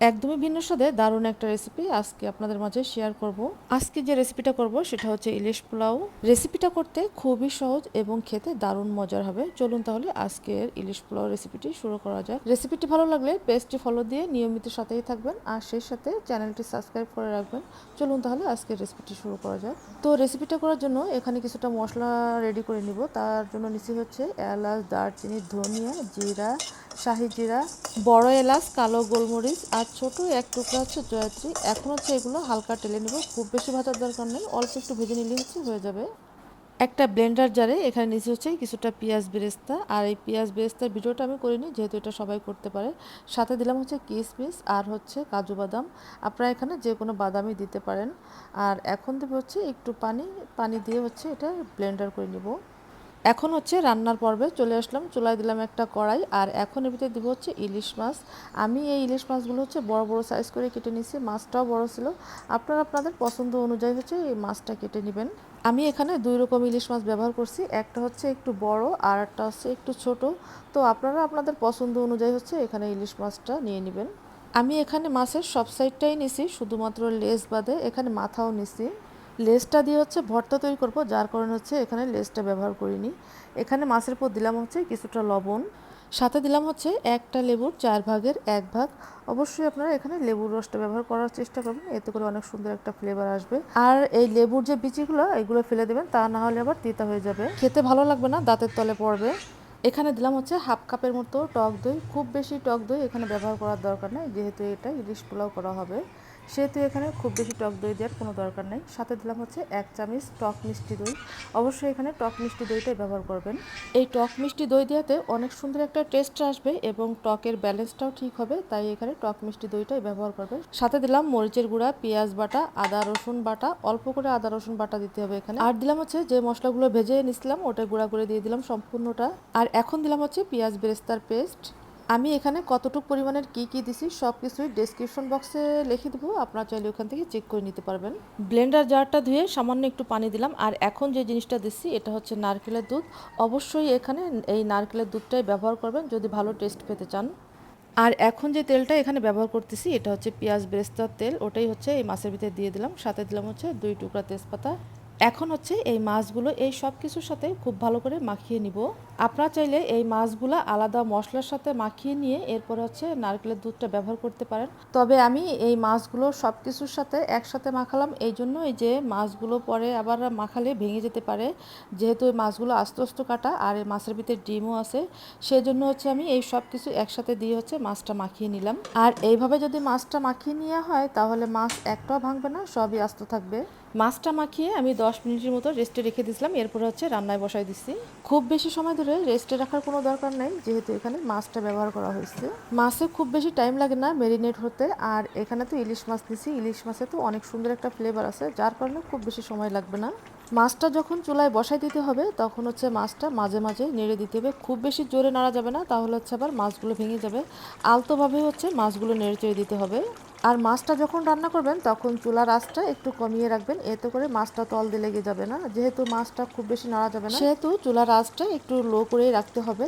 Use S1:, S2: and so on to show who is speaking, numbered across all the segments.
S1: একদমই ভিন্ন স্বাদে দারুণ একটা রেসিপি আজকে আপনাদের মাঝে শেয়ার করব। আজকে যে রেসিপিটা করব সেটা হচ্ছে ইলিশ পোলাও। রেসিপিটা করতে খুবই সহজ এবং খেতে দারুণ মজার হবে। চলুন তাহলে আজকের ইলিশ পোলাও রেসিপিটি শুরু করা যাক। রেসিপিটি ভালো লাগলে পেজটি ফলো দিয়ে নিয়মিত সাথেই থাকবেন আর সেই সাথে চ্যানেলটি সাবস্ক্রাইব করে রাখবেন। চলুন তাহলে আজকের রেসিপিটি শুরু করা যাক। তো রেসিপিটা করার জন্য এখানে কিছুটা মশলা রেডি করে নিব। তার জন্য নিচে হচ্ছে এলাচ, দারচিনি, ধনিয়া, জিরা, শাহি জিরা, বড় এলাচ, কালো গোলমরিচ আর ছোট, এক টুকরা হচ্ছে জয়ত্রী। এখন হচ্ছে এগুলো হালকা টেলে নেব। খুব বেশি ভাজার দরকার নেই। অল্প একটু ভেজে নিলে হচ্ছে হয়ে যাবে। একটা ব্লেন্ডার জারে এখানে নিচে হচ্ছে কিছুটা পেঁয়াজ বেরেস্তা। আর এই পেঁয়াজ বেরেস্তার ভিডিওটা আমি করিনি, যেহেতু এটা সবাই করতে পারে। সাথে দিলাম হচ্ছে কিশমিশ আর হচ্ছে কাজু বাদাম। আপনারা এখানে যে কোনো বাদামই দিতে পারেন। আর এখন দেবে হচ্ছে একটু পানি। পানি দিয়ে হচ্ছে এটা ব্লেন্ডার করে নিব। এখন হচ্ছে রান্নার পর্বে চলে আসলাম। চুলায় দিলাম একটা কড়াই আর এখন এর ভিতরে দিব হচ্ছে ইলিশ মাছ। আমি এই ইলিশ মাছগুলো হচ্ছে বড় বড় সাইজ করে কেটে নিয়েছি। মাছটাও বড় ছিল। আপনারা আপনাদের পছন্দ অনুযায়ী হচ্ছে এই মাছটা কেটে নেবেন। আমি এখানে দুই রকম ইলিশ মাছ ব্যবহার করছি। একটা হচ্ছে একটু বড় আর একটা হচ্ছে একটু ছোট। তো আপনারা আপনাদের পছন্দ অনুযায়ী হচ্ছে এখানে ইলিশ মাছটা নিয়ে নেবেন। আমি এখানে মাছের সব সাইডটাই নিছি, শুধুমাত্র লেজ বাদে এখানে মাথাও নিছি। লেসটা দিয়ে হচ্ছে ভর্তা তৈরি করব, যার কারণে হচ্ছে এখানে লেসটা ব্যবহার করিনি। এখানে মাছের পর দিলাম হচ্ছে কিছুটা লবণ। সাথে দিলাম হচ্ছে একটা লেবুর চার ভাগের এক ভাগ। অবশ্যই আপনারা এখানে লেবুর রসটা ব্যবহার করার চেষ্টা করবেন, এতে করে অনেক সুন্দর একটা ফ্লেভার আসবে। আর এই লেবুর যে বিচিগুলো, এগুলো ফেলে দেবেন, তা না হলে আবার তিতা হয়ে যাবে। খেতে ভালো লাগবে না, দাঁতের তলে পড়বে। এখানে দিলাম হচ্ছে হাফ কাপের মতো টক দই, খুব বেশি টক দই এখানে ব্যবহার করার দরকার নেই, যেহেতু এটা ইলিশ পোলাও করা হবে। সেহেতু এখানে খুব বেশি টক দই দেওয়ার কোনো দরকার নেই। সাথে দিলাম হচ্ছে এক চামচ টক মিষ্টি দই। অবশ্যই এখানে টক মিষ্টি দইটাই ব্যবহার করবেন। এই টক মিষ্টি দই দেওয়াতে অনেক সুন্দর একটা টেস্ট আসবে এবং টকের ব্যালেন্সটাও ঠিক হবে, তাই এখানে টক মিষ্টি দইটাই ব্যবহার করবেন। সাথে দিলাম মরিচের গুঁড়া, পেঁয়াজ বাটা, আদা, রসুন বাটা, অল্প করে আদা, রসুন বাটা দিতে হবে এখানে। আর দিলাম হচ্ছে যে মশলাগুলো ভেজে নিছিলাম ওটা গুঁড়া করে দিয়ে দিলাম সম্পূর্ণটা। আর এখন দিলাম হচ্ছে পেঁয়াজ বেরেস্তার পেস্ট। আমি এখানে কতটুকু পরিমাণের কি কি দিছি সব কিছুই ডেসক্রিপশন বক্সে লিখে দেবো। আপনারা চাইলে ওখান থেকে চেক করে নিতে পারবেন। ব্লেন্ডার জারটা ধুয়ে সামান্য একটু পানি দিলাম। আর এখন যে জিনিসটা দিচ্ছি, এটা হচ্ছে নারকেলের দুধ। অবশ্যই এখানে এই নারকেলের দুধটাই ব্যবহার করবেন যদি ভালো টেস্ট পেতে চান। আর এখন যে তেলটা এখানে ব্যবহার করতেছি, এটা হচ্ছে পেঁয়াজ বেরেস্তার তেল। ওটাই হচ্ছে এই মাছের ভিতরে দিয়ে দিলাম। সাথে দিলাম হচ্ছে দুই টুকরা তেজপাতা। এখন হচ্ছে এই মাছগুলো, এই সব কিছুর সাথে খুব ভালো করে মাখিয়ে নিব। আপনারা চাইলে এই মাছগুলো আলাদা মশলার সাথে মাখিয়ে নিয়ে এরপরে হচ্ছে নারকেলের দুধটা ব্যবহার করতে পারেন। তবে আমি এই মাছগুলো সব কিছুর সাথে একসাথে মাখালাম, এই জন্য এই যে মাছগুলো পরে আবার মাখালে ভেঙে যেতে পারে। যেহেতু এই মাছগুলো আস্তে আস্তে কাটা আর এই মাছের ভিতরে ডিমও আছে সেই জন্য হচ্ছে আমি এই সব কিছু একসাথে দিয়ে হচ্ছে মাছটা মাখিয়ে নিলাম। আর এইভাবে যদি মাছটা মাখিয়ে নেওয়া হয়, তাহলে মাছ একটাও ভাঙবে না, সবই আস্ত থাকবে। মাছটা মাখিয়ে আমি দশ মিনিটের মতো রেস্টে রেখে দিয়েছিলাম, এরপর হচ্ছে রান্নায় বসাই দিচ্ছি। খুব বেশি সময় ধরে রেস্টে রাখার কোনো দরকার নেই, যেহেতু এখানে মাছটা ব্যবহার করা হয়েছে। মাছে খুব বেশি টাইম লাগে না মেরিনেট হতে, আর এখানে তো ইলিশ মাছ দিছি ইলিশ মাছে তো অনেক সুন্দর একটা ফ্লেভার আছে, যার কারণে খুব বেশি সময় লাগবে না। মাছটা যখন চুলায় বসাই দিতে হবে, তখন হচ্ছে মাছটা মাঝে মাঝে নেড়ে দিতে হবে। খুব বেশি জোরে নাড়া যাবে না, তাহলে হচ্ছে আবার মাছগুলো ভেঙে যাবে। আলতোভাবে হচ্ছে মাছগুলো নেড়ে চেড়ে দিতে হবে। আর মাছটা যখন রান্না করবেন, তখন চুলার আঁচটা একটু কমিয়ে রাখবেন। এতে করে মাছটা তল দিয়ে লেগে যাবে না। যেহেতু মাছটা খুব বেশি নাড়া যাবে না, সেহেতু চুলার আঁচটা একটু লো করেই রাখতে হবে।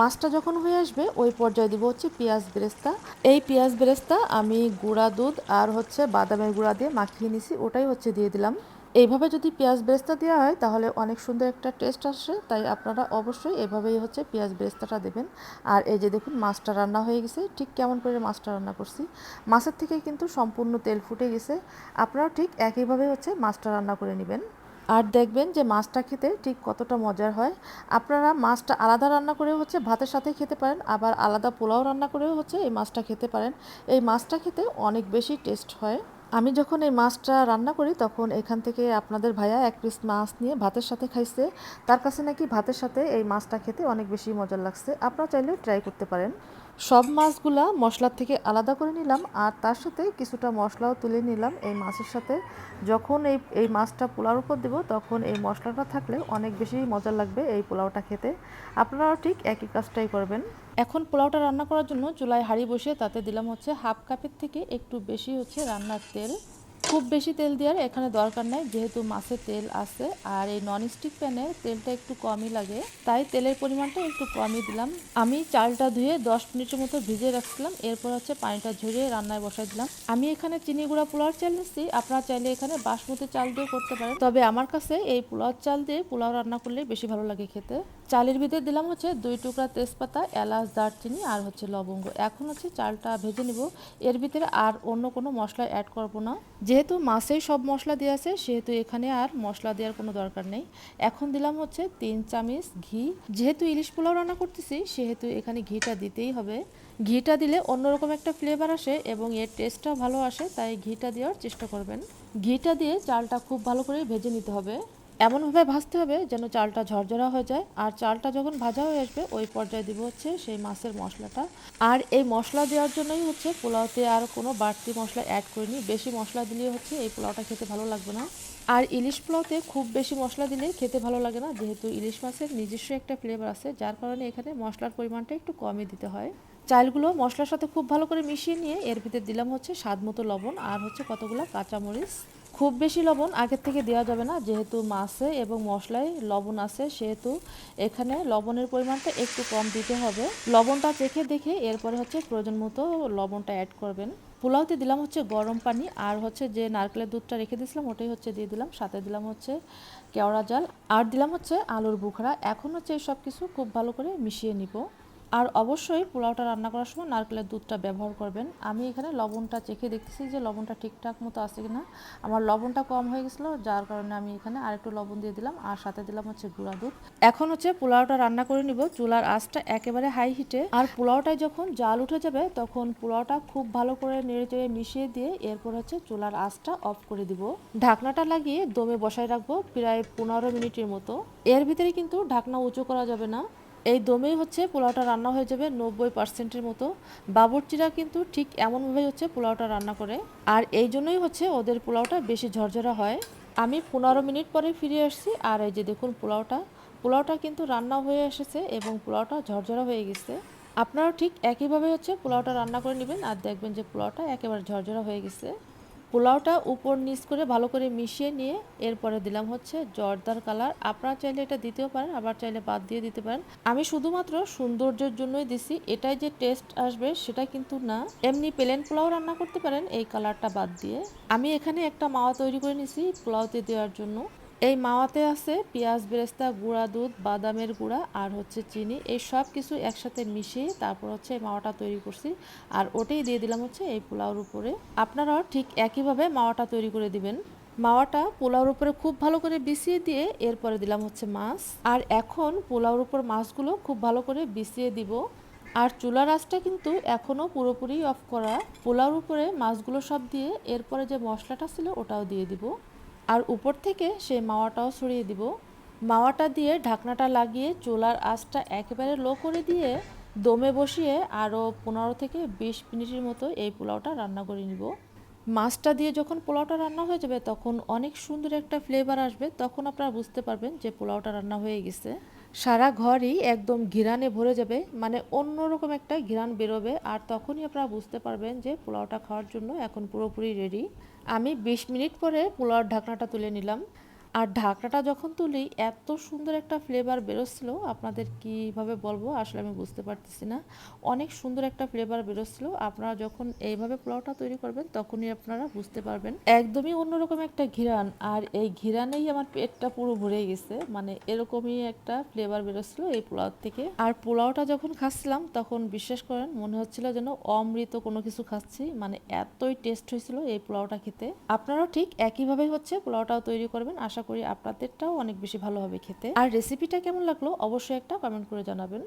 S1: মাছটা যখন হয়ে আসবে, ওই পর্যায়ে দিব হচ্ছে পেঁয়াজ বেরেস্তা। এই পেঁয়াজ বেরেস্তা আমি গুঁড়া দুধ আর হচ্ছে বাদামের গুঁড়া দিয়ে মাখিয়ে নিছি। ওটাই হচ্ছে দিয়ে দিলাম। এইভাবে যদি পেঁয়াজ বেরেস্তা দেওয়া হয়, তাহলে অনেক সুন্দর একটা টেস্ট আসে। তাই আপনারা অবশ্যই এভাবেই হচ্ছে পেঁয়াজ বেরেস্তাটা দেবেন। আর এই যে দেখুন, মাছটা রান্না হয়ে গেছে। ঠিক কেমন করে মাছটা রান্না করছি। মাছের থেকে কিন্তু সম্পূর্ণ তেল ফুটে গেছে। আপনারাও ঠিক একইভাবে হচ্ছে মাছটা রান্না করে নেবেন। আর দেখবেন যে মাছটা খেতে ঠিক কতটা মজার হয়। আপনারা মাছটা আলাদা রান্না করেও হচ্ছে ভাতের সাথে খেতে পারেন। আবার আলাদা পোলাও রান্না করেও হচ্ছে এই মাছটা খেতে পারেন। এই মাছটা খেতে অনেক বেশি টেস্ট হয়। আমি যখন এই মাছটা রান্না করি, তখন এখান থেকে আপনাদের ভাইয়া এক পিস মাছ নিয়ে ভাতের সাথে খাইছে। তার কাছে নাকি ভাতের সাথে এই মাছটা খেতে অনেক বেশি মজার লাগছে। আপনারা চাইলেও ট্রাই করতে পারেন। সব মাছগুলা মশলার থেকে আলাদা করে নিলাম আর তার সাথে কিছুটা মশলাও তুলে নিলাম এই মাছের সাথে। যখন এই এই মাছটা পোলাওর উপর দেবো তখন এই মশলাটা থাকলে অনেক বেশি মজা লাগবে এই পোলাওটা খেতে। আপনারাও ঠিক একই কাজটাই করবেন। এখন পোলাওটা রান্না করার জন্য চুলায় হাঁড়ি বসিয়ে তাতে দিলাম হচ্ছে হাফ কাপের থেকে একটু বেশি হচ্ছে রান্নার তেল। খুব বেশি তেল দেওয়ার এখানে দরকার নাই, যেহেতু মাছে তেল আছে। আর এই ননস্টিক প্যানে তেলটা একটু কমই লাগে, তাই তেলের পরিমাণটা একটু কমই দিলাম। আমি চালটা ধুয়ে দশ মিনিটের মতো ভিজিয়ে রাখছিলাম, এরপর হচ্ছে পানিটা ঝরিয়ে রান্নায় বসাই দিলাম। আমি এখানে চিনি গুঁড়া পোলাওর চাল নিচ্ছি, আপনারা চাইলে এখানে বাসমতি চাল দিয়েও করতে পারেন। তবে আমার কাছে এই পোলাও চাল দিয়ে পোলাও রান্না করলে বেশি ভালো লাগে খেতে। চালের ভিতরে দিলাম হচ্ছে দুই টুকরা তেজপাতা, এলাচ, দারচিনি আর হচ্ছে লবঙ্গ। এখন হচ্ছে চালটা ভেজে নিব। এর ভিতরে আর অন্য কোনো মশলা অ্যাড করব না। যেহেতু মাছেই সব মশলা দেওয়া আছে, সেহেতু এখানে আর মশলা দেওয়ার কোনো দরকার নেই। এখন দিলাম হচ্ছে তিন চামচ ঘি। যেহেতু ইলিশ পোলাও রান্না করতেছি, সেহেতু এখানে ঘিটা দিতেই হবে। ঘিটা দিলে অন্যরকম একটা ফ্লেভার আসে এবং এর টেস্টটা ভালো আসে, তাই ঘিটা দেওয়ার চেষ্টা করবেন। ঘিটা দিয়ে চালটা খুব ভালো করে ভেজে নিতে হবে। এমনভাবে ভাজতে হবে যেন চালটা ঝরঝরা হয়ে যায়। আর চালটা যখন ভাজা হয়ে আসবে, ওই পর্যায়ে দিব হচ্ছে সেই মাছের মশলাটা। আর এই মশলা দেওয়ার জন্যই হচ্ছে পোলাওতে আর কোনো বাড়তি মশলা অ্যাড করিনি। বেশি মশলা দিলে হচ্ছে এই পোলাওটা খেতে ভালো লাগবে না। আর ইলিশ পোলাওতে খুব বেশি মশলা দিলে খেতে ভালো লাগে না, যেহেতু ইলিশ মাছের নিজস্ব একটা ফ্লেভার আছে, যার কারণে এখানে মশলার পরিমাণটা একটু কমই দিতে হয়। চালগুলো মশলার সাথে খুব ভালো করে মিশিয়ে নিয়ে এর ভিতরে দিলাম হচ্ছে স্বাদ মতো লবণ আর হচ্ছে কতগুলো কাঁচামরিচ। খুব বেশি লবণ আগের থেকে দেওয়া যাবে না, যেহেতু মাছে এবং মশলায় লবণ আছে, সেহেতু এখানে লবণের পরিমাণটা একটু কম দিতে হবে। লবণটা চেখে দেখে এরপরে হচ্ছে প্রয়োজন মতো লবণটা অ্যাড করবেন। পোলাওতে দিলাম হচ্ছে গরম পানি আর হচ্ছে যে নারকেলের দুধটা রেখে দিয়েছিলাম, ওটাই হচ্ছে দিয়ে দিলাম। সাথে দিলাম হচ্ছে কেওড়া জাল আর দিলাম হচ্ছে আলুর বুখরা। এখন হচ্ছে এই সব কিছু খুব ভালো করে মিশিয়ে নিব। আর অবশ্যই পোলাওটা রান্না করার সময় নারকেলের দুধটা ব্যবহার করবেন। আমি এখানে লবণটা চেখে দেখতেছি যে লবণটা ঠিকঠাক মতো আছে কিনা। আমার লবণটা কম হয়ে গেছিল, যার কারণে আমি এখানে আরেকটু লবণ দিয়ে দিলাম, আর সাথে দিলাম হচ্ছে গুঁড়া দুধ। এখন হচ্ছে পোলাওটা রান্না করে নিব, চুলার আঁচটা একেবারে হাই হিটে আর পোলাওটায় যখন জাল উঠে যাবে, তখন পোলাওটা খুব ভালো করে নেড়ে চেড়ে মিশিয়ে দিয়ে এরপর হচ্ছে চুলার আঁচটা অফ করে দিব। ঢাকনাটা লাগিয়ে দমে বসায় রাখব প্রায় পনেরো মিনিটের মতো। এর ভিতরে কিন্তু ঢাকনা উঁচু করা যাবে না। এই দমেই হচ্ছে পোলাওটা রান্না হয়ে যাবে নব্বই পার্সেন্টের মতো। বাবরচিরা কিন্তু ঠিক এমনভাবেই হচ্ছে পোলাওটা রান্না করে। আর এই জন্যই হচ্ছে ওদের পোলাওটা বেশি ঝরঝরা হয়। আমি পনেরো মিনিট পরে ফিরে আসছি, আর এই যে দেখুন পোলাওটা। পোলাওটা কিন্তু রান্না হয়ে এসেছে এবং পোলাওটা ঝরঝরা হয়ে গেছে। আপনারাও ঠিক একইভাবে হচ্ছে পোলাওটা রান্না করে নেবেন, আর দেখবেন যে পোলাওটা একেবারে ঝরঝরা হয়ে গেছে। পোলাওটা উপর নিচ করে ভালো করে মিশিয়ে নিয়ে এরপরে দিলাম হচ্ছে জর্দার কালার। আপনারা চাইলে এটা দিতেও পারেন, আবার চাইলে বাদ দিয়ে দিতে পারেন। আমি শুধুমাত্র সৌন্দর্যের জন্যই দিছি, এটাই যে টেস্ট আসবে সেটা কিন্তু না। এমনি প্লেন পোলাও রান্না করতে পারেন, এই কালারটা বাদ দিয়ে। আমি এখানে একটা মাওয়া তৈরি করে নিছি পোলাওতে দেওয়ার জন্য। এই মাওয়াতে আছে পেঁয়াজ, বেরেস্তা, গুঁড়া দুধ, বাদামের গুঁড়া আর হচ্ছে চিনি। এই সব কিছু একসাথে মিশিয়ে তারপর হচ্ছে এই মাওয়াটা তৈরি করছি। আর ওটাই দিয়ে দিলাম হচ্ছে এই পোলাওর উপরে। আপনারাও ঠিক একইভাবে মাওয়াটা তৈরি করে দিবেন। মাওয়াটা পোলাওর উপরে খুব ভালো করে বিছিয়ে দিয়ে এরপরে দিলাম হচ্ছে মাছ। আর এখন পোলাওর উপর মাছগুলো খুব ভালো করে বিছিয়ে দিব। আর চুলার আঁচটা কিন্তু এখনও পুরোপুরি অফ করা। পোলাওর উপরে মাছগুলো সব দিয়ে এরপরে যে মশলাটা ছিল ওটাও দিয়ে দিব। আর উপর থেকে সেই মাওয়াটাও ছড়িয়ে দিব। মাওয়াটা দিয়ে ঢাকনাটা লাগিয়ে চুলার আঁচটা একেবারে লো করে দিয়ে দমে বসিয়ে আরও পনেরো থেকে বিশ মিনিটের মতো এই পোলাওটা রান্না করে নিব। মাছটা দিয়ে যখন পোলাওটা রান্না হয়ে যাবে তখন অনেক সুন্দর একটা ফ্লেভার আসবে, তখন আপনারা বুঝতে পারবেন যে পোলাওটা রান্না হয়ে গেছে। সারা ঘরই একদম ঘিরানে ভরে যাবে মানে অন্যরকম একটা ঘিরান বেরোবে, আর তখনই আপনারা বুঝতে পারবেন যে পোলাওটা খাওয়ার জন্য এখন পুরোপুরি রেডি আমি বিশ মিনিট পরে পোলাওর ঢাকনাটা তুলে নিলাম। আর ঢাকনাটা যখন তুলি, এত সুন্দর একটা ফ্লেভার বেরোচ্ছিল। আপনাদের কীভাবে বলব? আসলে আমি বুঝতে পারতেছি না। অনেক সুন্দর একটা ফ্লেভার বেরোচ্ছিল। আপনারা যখন এইভাবে পোলাওটা তৈরি করবেন, তখনই আপনারা বুঝতে পারবেন। একদমই অন্যরকম একটা ঘিরান। আর এই ঘিরানেই আমার পেটটা পুরো ভরে গেছে। মানে এরকমই একটা ফ্লেভার বেরোচ্ছিল এই পোলাও থেকে। আর পোলাওটা যখন খাচ্ছিলাম, তখন বিশ্বাস করেন, মনে হচ্ছিল যেন অমৃত কোনো কিছু খাচ্ছি। মানে এতই টেস্ট হয়েছিল এই পোলাওটা খেতে। আপনারাও ঠিক একইভাবে হচ্ছে পোলাওটাও তৈরি করবেন। আশা করি আপনাদেরটাও অনেক বেশি ভালো হবে খেতে। আর রেসিপিটা কেমন লাগল অবশ্যই একটা কমেন্ট করে জানাবেন।